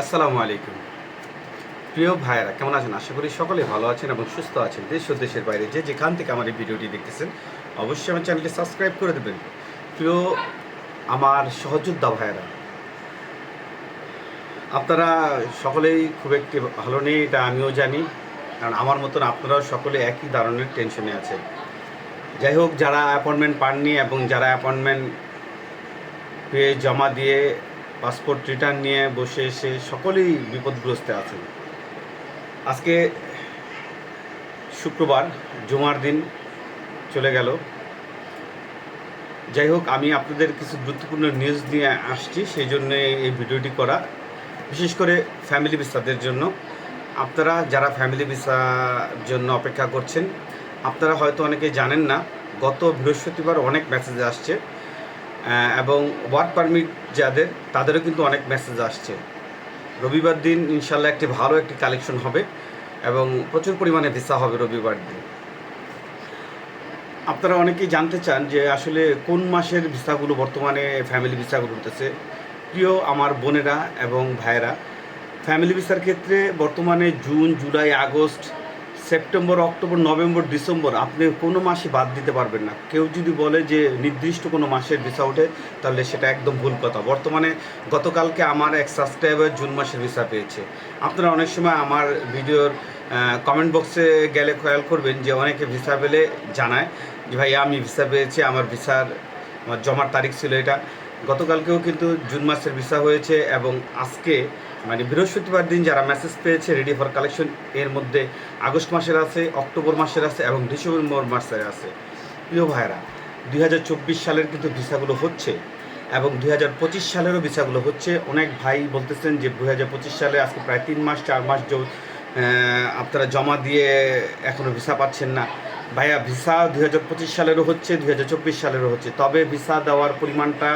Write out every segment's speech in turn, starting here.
আসসালামু আলাইকুম। প্রিয় ভাইয়েরা, কেমন আছেন? আশা করি সকলে ভালো আছেন এবং সুস্থ আছেন। দেশ ও দেশের বাইরে যে যেখান থেকে আমার এই ভিডিওটি দেখতেছেন, অবশ্যই আমার চ্যানেলটি সাবস্ক্রাইব করে দেবেন। প্রিয়, আমার সহযোদ্ধা ভাইয়েরা, আপনারা সকলেই খুব একটি ভালো নেই, এটা আমিও জানি। কারণ আমার মতন আপনারাও সকলে একই ধরনের টেনশনে আছেন। যাই হোক, যারা অ্যাপয়েন্টমেন্ট পাননি এবং যারা অ্যাপয়েন্টমেন্ট পেয়ে জমা দিয়ে পাসপোর্ট রিটার্ন নিয়ে বসে এসে সকলেই বিপদগ্রস্তে আছেন। আজকে শুক্রবার, জুমার দিন চলে গেল। যাই হোক, আমি আপনাদের কিছু গুরুত্বপূর্ণ নিউজ নিয়ে আসছি, সেই জন্য এই ভিডিওটি করা। বিশেষ করে ফ্যামিলি ভিসাদের জন্য। আপনারা যারা ফ্যামিলি ভিসার জন্য অপেক্ষা করছেন, আপনারা হয়তো অনেকে জানেন না, গত বৃহস্পতিবার অনেক মেসেজ আসছে। এবং ওয়ার্ক পারমিট যাদের, তাদেরও কিন্তু অনেক মেসেজ আসছে। রবিবার দিন ইনশাল্লাহ একটি ভালো একটি কালেকশন হবে এবং প্রচুর পরিমাণে ভিসা হবে রবিবার দিন। আপনারা অনেকেই জানতে চান যে আসলে কোন মাসের ভিসাগুলো বর্তমানে ফ্যামিলি ভিসাগুলো উঠতেছে। প্রিয় আমার বোনেরা এবং ভাইয়েরা ফ্যামিলি ভিসার ক্ষেত্রে বর্তমানে June July August September, October, November, December আপনি কোনো মাসে বাদ দিতে পারবেন না। কেউ যদি বলে যে নির্দিষ্ট কোনো মাসের ভিসা ওঠে, তাহলে সেটা একদম ভুল কথা। বর্তমানে গতকালকে আমার এক সাবস্ক্রাইবার জুন মাসের ভিসা পেয়েছে। আপনারা অনেক সময় আমার ভিডিওর কমেন্ট বক্সে গেলে খেয়াল করবেন যে অনেকে ভিসা পেলে জানায় যে ভাই আমি ভিসা পেয়েছি, আমার ভিসার, আমার জমার তারিখ ছিল এটা। গতকালকেও কিন্তু জুন মাসের ভিসা হয়েছে এবং আজকে মানে বৃহস্পতিবার দিন যারা মেসেজ পেয়েছে রেডি ফর কালেকশন এর মধ্যে আগস্ট মাসের আছে, অক্টোবর মাসের আছে এবং ডিসেম্বর মাসের আছে। প্রিয় ভাইরা দুই হাজার চব্বিশ সালের কিন্তু ভিসাগুলো হচ্ছে এবং দুই হাজার পঁচিশ সালেরও ভিসাগুলো হচ্ছে। অনেক ভাই বলতেছেন যে দুই হাজার পঁচিশ সালে আজকে প্রায় তিন মাস, চার মাস আপনারা জমা দিয়ে এখনও ভিসা পাচ্ছেন না। ভাইয়া, ভিসা দুই হাজার পঁচিশ সালেরও হচ্ছে, দুই হাজার চব্বিশ সালেরও হচ্ছে। তবে ভিসা দেওয়ার পরিমাণটা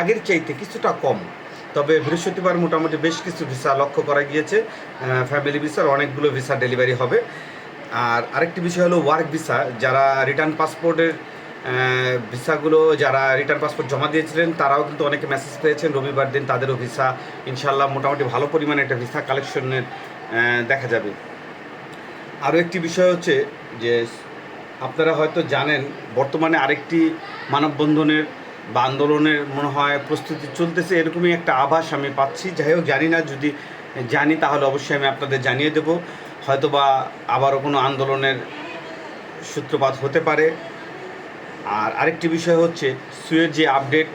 আগের চাইতে কিছুটা কম। তবে বৃহস্পতিবার মোটামুটি বেশ কিছু ভিসা লক্ষ্য করা গিয়েছে। ফ্যামিলি ভিসার অনেকগুলো ভিসা ডেলিভারি হবে। আর আরেকটি বিষয় হলো ওয়ার্ক ভিসা যারা রিটার্ন পাসপোর্টের ভিসাগুলো যারা রিটার্ন পাসপোর্ট জমা দিয়েছিলেন, তারাও কিন্তু অনেকে মেসেজ পেয়েছেন, রবিবার দিন তাদেরও ভিসা ইনশাল্লাহ মোটামুটি ভালো পরিমাণে একটা ভিসা কালেকশনের দেখা যাবে। আরও একটি বিষয় হচ্ছে যে, আপনারা হয়তো জানেন, বর্তমানে আরেকটি মানববন্ধনের বা আন্দোলনের মনে হয় প্রস্তুতি চলতেছে, এরকমই একটা আভাস আমি পাচ্ছি। যাই হোক, জানি না, যদি জানি তাহলে অবশ্যই আমি আপনাদের জানিয়ে দেব। হয়তো বা আবারও কোনো আন্দোলনের সূত্রপাত হতে পারে। আর আরেকটি বিষয় হচ্ছে, সুয়ের যে আপডেট,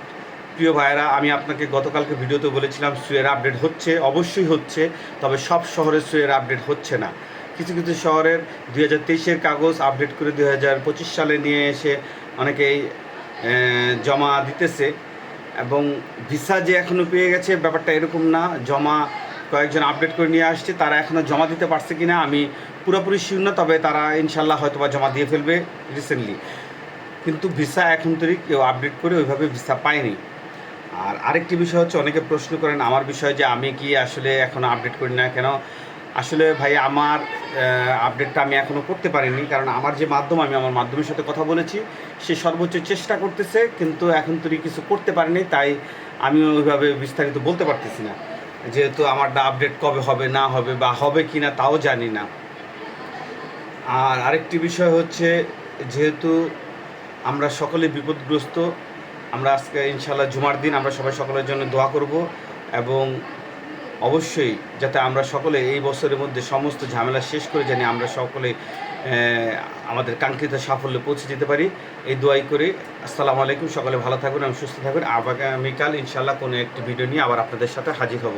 প্রিয় ভাইয়েরা, আমি আপনাকে গতকালকে ভিডিওতে বলেছিলাম, সুয়ের আপডেট হচ্ছে, অবশ্যই হচ্ছে, তবে সব শহরে সুয়ের আপডেট হচ্ছে না। কিছু কিছু শহরের দুই হাজার তেইশের কাগজ আপডেট করে দুই হাজার পঁচিশ সালে নিয়ে এসে অনেকেই জমা দিতেছে এবং ভিসা যে এখনও পেয়ে গেছে, ব্যাপারটা এরকম না। জমা কয়েকজন আপডেট করে নিয়ে আসছে, তারা এখনও জমা দিতে পারছে কিনা আমি পুরোপুরি শিওর না, তবে তারা ইনশাল্লাহ হয়তো বা জমা দিয়ে ফেলবে রিসেন্টলি কিন্তু ভিসা এখন তৈরি কেউ আপডেট করে ওইভাবে ভিসা পায়নি। আর আরেকটি বিষয় হচ্ছে, অনেকে প্রশ্ন করেন, আমার বিষয় যে আমি কি আসলে এখনও আপডেট করি না কেন? আসলে ভাই, আমার আপডেটটা আমি এখনও করতে পারিনি। কারণ আমার যে মাধ্যম, আমি আমার মাধ্যমের সাথে কথা বলেছি। সে সর্বোচ্চ চেষ্টা করতেছে, কিন্তু এখন তুই কিছু করতে পারিনি, তাই আমি ওইভাবে বিস্তারিত বলতে পারতেছি না। যেহেতু আমারটা আপডেট কবে হবে, না হবে, বা হবে কি না, তাও জানি না। আর আরেকটি বিষয় হচ্ছে, যেহেতু আমরা সকলে বিপদগ্রস্ত, আমরা আজকে ইনশাল্লাহ জুমার দিন আমরা সবাই সকলের জন্য দোয়া করব এবং অবশ্যই যাতে আমরা সকলে এই বছরের মধ্যে সমস্ত ঝামেলা শেষ করে জানি আমরা সকলে আমাদের কাঙ্ক্ষিত সাফল্যে পৌঁছে যেতে পারি। এই দোয়াই করে আসসালামু আলাইকুম, সকলে ভালো থাকুন আমি সুস্থ থাকুন। আগামীকাল ইনশাল্লাহ কোনো একটি ভিডিও নিয়ে আবার আপনাদের সাথে হাজির হব।